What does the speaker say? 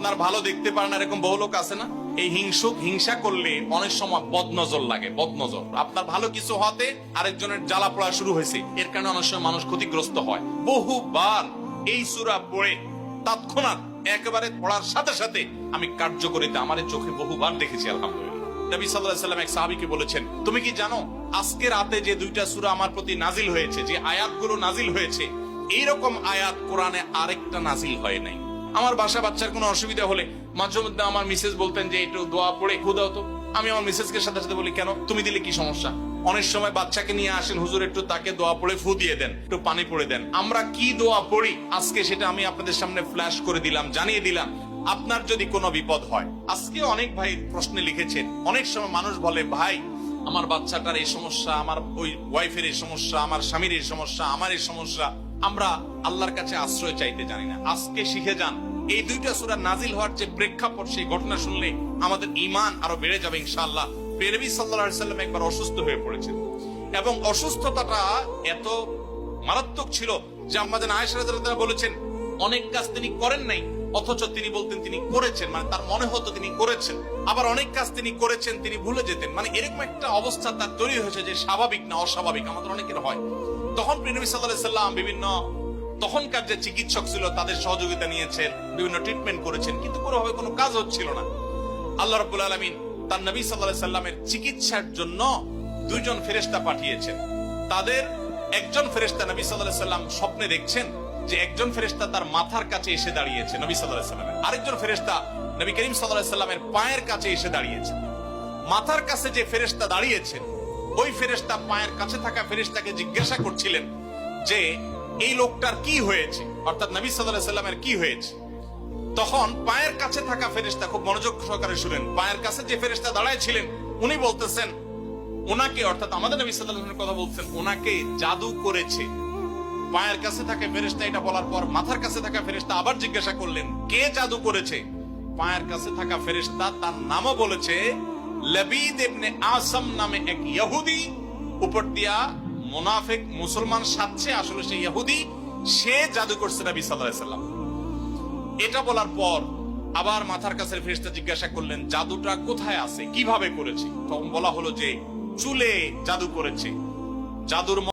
আপনার ভালো দেখতে পারেন এরকম বহু লোক আছে না? এই হিংসুক হিংসা করলে অনেক সময় বদনজর লাগে, বদনজর। আপনার ভালো কিছু হতে আরেকজনের জ্বালা পড়া শুরু হয়েছে। এর কারণে অনেক সময় মানুষ ক্ষতিগ্রস্ত হয়। বহুবার এই সুরা পড়ে তৎক্ষণাৎ একেবারে পড়ার সাথে সাথে আমি কার্যকরিতা আমার চোখে বহুবার দেখেছি, আলহামদুলিল্লাহ। নবী আলাইহি সাল্লাম এক সাহাবীকে বলেছেন, তুমি কি জানো, আজকে রাতে যে দুইটা সূরা আমার প্রতি নাজিল হয়েছে, যে আয়াতগুলো নাজিল হয়েছে, এইরকম আয়াত কোরআনে আরেকটা নাজিল হয় নাই। আমার বাসা বাচ্চার কোনো অসুবিধা হলে মাঝে মধ্যে আমার মিসেস বলতেন যে, একটু দোয়া পড়ে খুদাও তো। আমি আমার মিসেসকে সাথে সাথে বলি, কেন? তুমি দিলে কি সমস্যা? অনেক সময় বাচ্চাকে নিয়ে আসেন, হুজুর, একটু তাকে দোয়া পড়ে ফু দিয়ে দেন, একটু পানি পড়ে দেন। আমরা কি দোয়া পড়ি? আজকে সেটা আমি আপনাদের সামনে ফ্ল্যাশ করে দিলাম, জানিয়ে দিলাম। আপনার যদি কোনো বিপদ হয়, আজকে অনেক ভাই প্রশ্নে লিখেছেন, অনেক সময় মানুষ বলে, ভাই আমার বাচ্চাটার এই সমস্যা, আমার ওই ওয়াইফের এই সমস্যা, আমার স্বামীর এই সমস্যা, আমার এই সমস্যা, আমরা আল্লাহর কাছে আশ্রয় চাইতে জানি না। আজকে শিখে যান, এই দুইটা সূরা নাজিল হওয়ার যে প্রেক্ষাপট, সেই ঘটনা শুনলে আমাদের ইমান আরও বেড়ে যাবে ইনশাআল্লাহ। পেরবি আলাইহি সাল্লাম একবার অসুস্থ হয়ে পড়েছেন এবং অসুস্থতাটা এত মারাত্মক ছিল যে আমাদের আয়েশা বলেছেন, অনেক কাজ তিনি করেন নাই অথচ তিনি বলতেন তিনি করেছেন মানে তার মনে হতো তিনি করেছেন। আবার অনেক কাজ তিনি করেছেন, তিনি ভুলে যেতেন। মানে এরকম একটা অবস্থা তার তৈরি হয়েছে যে স্বাভাবিক না অস্বাভাবিক, আমাদের অনেকের হয়। তখন প্রিনবী সাল্লাহ সাল্লাম বিভিন্ন তখনকার যে চিকিৎসক ছিল, তাদের সহযোগিতা নিয়েছেন, বিভিন্ন ট্রিটমেন্ট করেছেন, কিন্তু কোনোভাবে কোনো কাজ হচ্ছিল না। আল্লাহ রাব্বুল আলামিন তার নবী সাল্লাল্লাহু সাল্লামের চিকিৎসার জন্য দুইজন ফেরেস্তা পাঠিয়েছেন। তাদের একজন ফেরেস্তা নবী সাল্লাল্লাহু সাল্লাম স্বপ্নে দেখছেন যে একজন ফেরেশতা তার মাথার কাছে এসে দাঁড়িয়েছে, নবী সাল্লাল্লাহু সাল্লামের। আরেকজন ফেরেশতা নবী করিম সাল্লাল্লাহু সাল্লামের পায়ের কাছে এসে দাঁড়িয়েছে। মাথার কাছে যে ফেরেশতা দাঁড়িয়েছেন, ওই ফেরেশতা পায়ের কাছে থাকা ফেরেশতাকে জিজ্ঞাসা করছিলেন যে, এই লোকটার কি হয়েছে? অর্থাৎ নবী সাল্লাল্লাহু সাল্লামের কি হয়েছে? তখন পায়ের কাছে থাকা ফেরেশতা খুব মনোযোগ সহকারে শুনেন। পায়ের কাছে যে ফেরেশতা দাঁড়ায় ছিলেন উনি বলতেছেন, ওনাকে, অর্থাৎ আমাদের নবী ওয়াসাল্লামের কথা বলছেন, ওনাকে জাদু করেছে। পায়ের কাছে থাকা ফেরেশতা, এটা বলার পর মাথার কাছে থাকা ফেরেশতা আবার জিজ্ঞাসা করলেন, কে জাদু করেছে? পায়ের কাছে থাকা ফেরেশতা তার নামও বলেছে, লবিদ আসম নামে এক ইহুদি। উপর দিয়া মুনাফিক মুসলমান সাচ্ছে আসলে সে ইহুদি, সে জাদু করছে নবী ওয়াসাল্লাম এটা বলার পর আবার মাথার কাছে ফেরেশতা জিজ্ঞাসা করলেন, জাদুটা কোথায় আছে? কীভাবে করেছে? তখন বলা হলো যে, চুলে জাদু করেছে। জাদুর